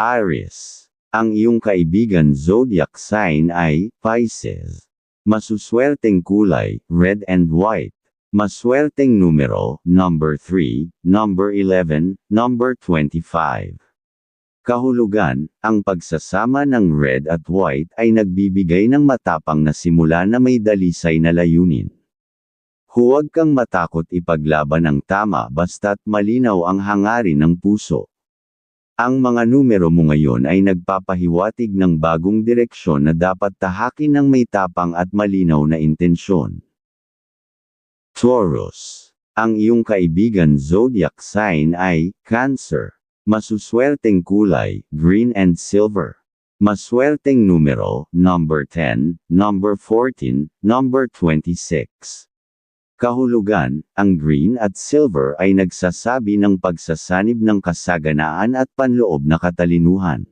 Aries. Ang iyong kaibigan zodiac sign ay Pisces. Masuswerteng kulay, red and white. Maswerteng numero, number 3, number 11, number 25. Kahulugan, ang pagsasama ng red at white ay nagbibigay ng matapang na simula na may dalisay na layunin. Huwag kang matakot ipaglaban ang tama basta't malinaw ang hangarin ng puso. Ang mga numero mo ngayon ay nagpapahiwatig ng bagong direksyon na dapat tahakin ng may tapang at malinaw na intensyon. Taurus. Ang iyong kaibigan zodiac sign ay Cancer. Masuswerteng kulay, green and silver. Maswerteng numero, number 10, number 14, number 26. Kahulugan, ang green at silver ay nagsasabi ng pagsasanib ng kasaganaan at panloob na katalinuhan.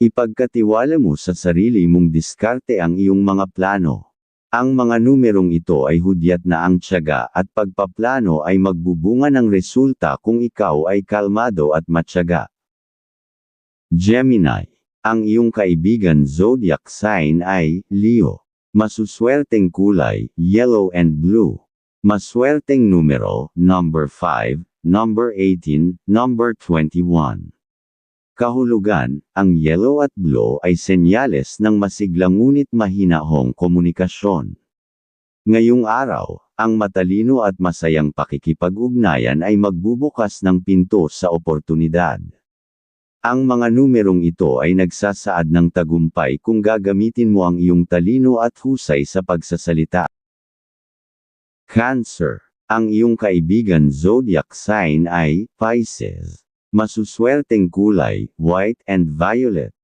Ipagkatiwala mo sa sarili mong diskarte ang iyong mga plano. Ang mga numerong ito ay hudyat na ang tiyaga at pagpaplano ay magbubunga ng resulta kung ikaw ay kalmado at matyaga. Gemini. Ang iyong kaibigan zodiac sign ay Leo. Masuswerteng kulay, yellow and blue. Maswerteng numero, number 5, number 18, number 21. Kahulugan, ang yellow at blue ay senyales ng masiglang ngunit mahinahong komunikasyon. Ngayong araw, ang matalino at masayang pakikipag-ugnayan ay magbubukas ng pinto sa oportunidad. Ang mga numerong ito ay nagsasaad ng tagumpay kung gagamitin mo ang iyong talino at husay sa pagsasalita. Cancer. Ang iyong kaibigan zodiac sign ay Pisces. Masuswerteng kulay, white and violet.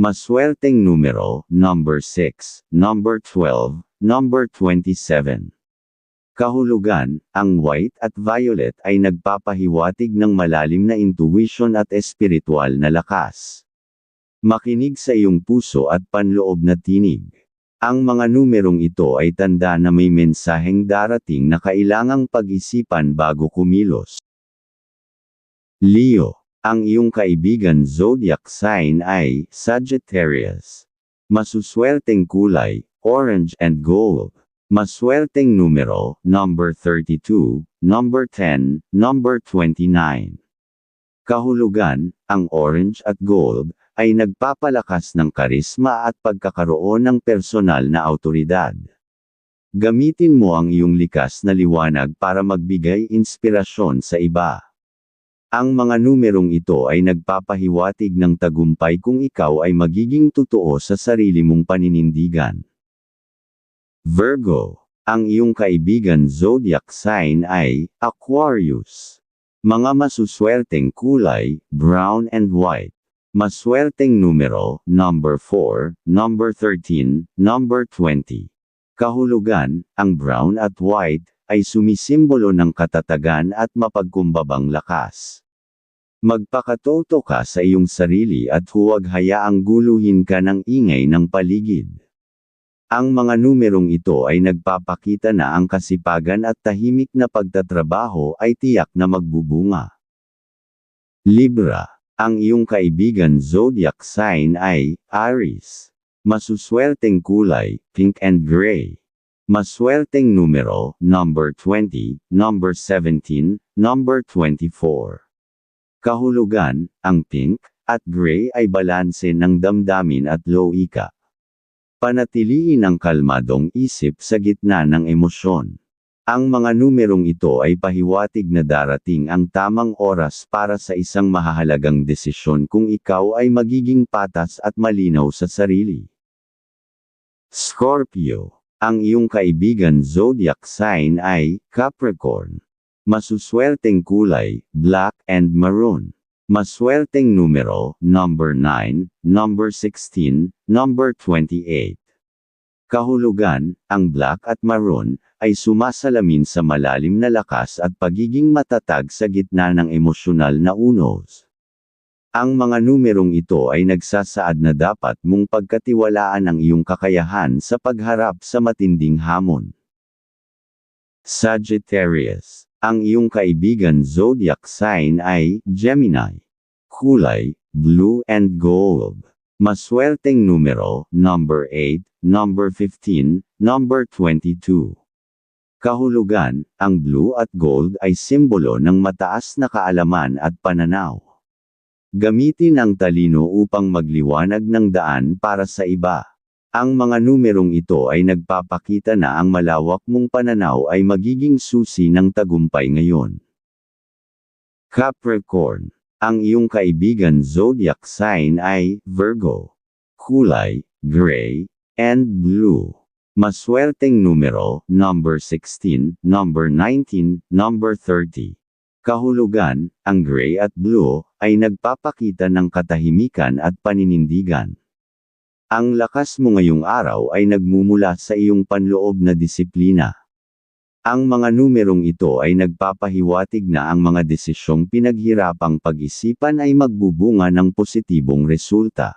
Maswerteng numero, number 6, number 12, number 27. Kahulugan, ang white at violet ay nagpapahiwatig ng malalim na intuition at espiritual na lakas. Makinig sa iyong puso at panloob na tinig. Ang mga numerong ito ay tanda na may mensaheng darating na kailangang pag-isipan bago kumilos. Leo, ang iyong kaibigan zodiac sign ay Sagittarius. Masuswerteng kulay, orange and gold. Maswerteng numero, number 32, number 10, number 29. Kahulugan, ang orange at gold, ay nagpapalakas ng karisma at pagkakaroon ng personal na autoridad. Gamitin mo ang iyong likas na liwanag para magbigay inspirasyon sa iba. Ang mga numerong ito ay nagpapahiwatig ng tagumpay kung ikaw ay magiging totoo sa sarili mong paninindigan. Virgo, ang iyong kaibigan zodiac sign ay Aquarius. Mga masuswerteng kulay, brown and white. Maswerteng numero, number 4, number 13, number 20. Kahulugan, ang brown at white, ay sumisimbolo ng katatagan at mapagkumbabang lakas. Magpakatoto ka sa iyong sarili at huwag hayaang guluhin ka ng ingay ng paligid. Ang mga numerong ito ay nagpapakita na ang kasipagan at tahimik na pagtatrabaho ay tiyak na magbubunga. Libra ang iyong kaibigan zodiac sign ay Aries. Masuswerteng kulay, pink and gray. Maswerteng numero, number 20, number 17, number 24. Kahulugan, ang pink at gray ay balanse ng damdamin at loika. Panatiliin ang kalmadong isip sa gitna ng emosyon. Ang mga numerong ito ay pahiwatig na darating ang tamang oras para sa isang mahahalagang desisyon kung ikaw ay magiging patas at malinaw sa sarili. Scorpio. Ang iyong kaibigan zodiac sign ay Capricorn. Masuswerteng kulay, black and maroon. Maswerteng numero, number 9, number 16, number 28. Kahulugan, ang black at maroon, ay sumasalamin sa malalim na lakas at pagiging matatag sa gitna ng emosyonal na unos. Ang mga numerong ito ay nagsasaad na dapat mong pagkatiwalaan ang iyong kakayahan sa pagharap sa matinding hamon. Sagittarius. Ang iyong kaibigan zodiac sign ay Gemini. Kulay, blue and gold. Maswerteng numero, number 8, number 15, number 22. Kahulugan, ang blue at gold ay simbolo ng mataas na kaalaman at pananaw. Gamitin ang talino upang magliwanag ng daan para sa iba. Ang mga numerong ito ay nagpapakita na ang malawak mong pananaw ay magiging susi ng tagumpay ngayon. Capricorn. Ang iyong kaibigan zodiac sign ay Virgo. Kulay, gray, and blue. Maswerteng numero, number 16, number 19, number 30. Kahulugan, ang gray at blue, ay nagpapakita ng katahimikan at paninindigan. Ang lakas mo ngayong araw ay nagmumula sa iyong panloob na disiplina. Ang mga numerong ito ay nagpapahiwatig na ang mga desisyong pinaghirapang pag-isipan ay magbubunga ng positibong resulta.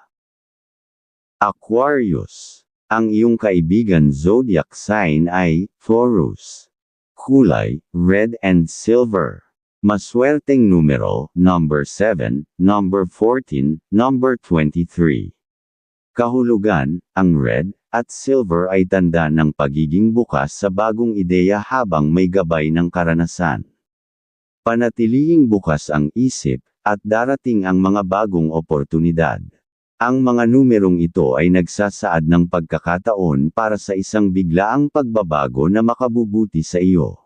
Aquarius. Ang iyong kaibigan zodiac sign ay Taurus. Kulay, red and silver. Maswerteng numero, number 7, number 14, number 23. Kahulugan, ang red at silver ay tanda ng pagiging bukas sa bagong ideya habang may gabay ng karanasan. Panatiling bukas ang isip, at darating ang mga bagong oportunidad. Ang mga numerong ito ay nagsasaad ng pagkakataon para sa isang biglaang pagbabago na makabubuti sa iyo.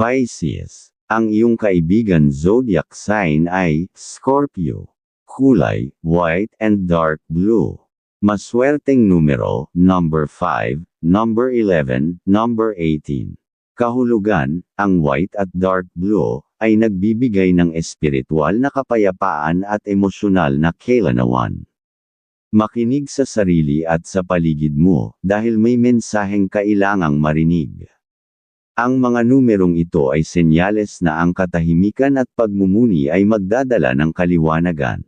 Pisces. Ang iyong kaibigan zodiac sign ay Scorpio. Kulay, white and dark blue. Maswerteng numero, number 5, number 11, number 18. Kahulugan, ang white at dark blue, ay nagbibigay ng espiritual na kapayapaan at emosyonal na kailanawan. Makinig sa sarili at sa paligid mo, dahil may mensaheng kailangang marinig. Ang mga numerong ito ay senyales na ang katahimikan at pagmumuni ay magdadala ng kaliwanagan.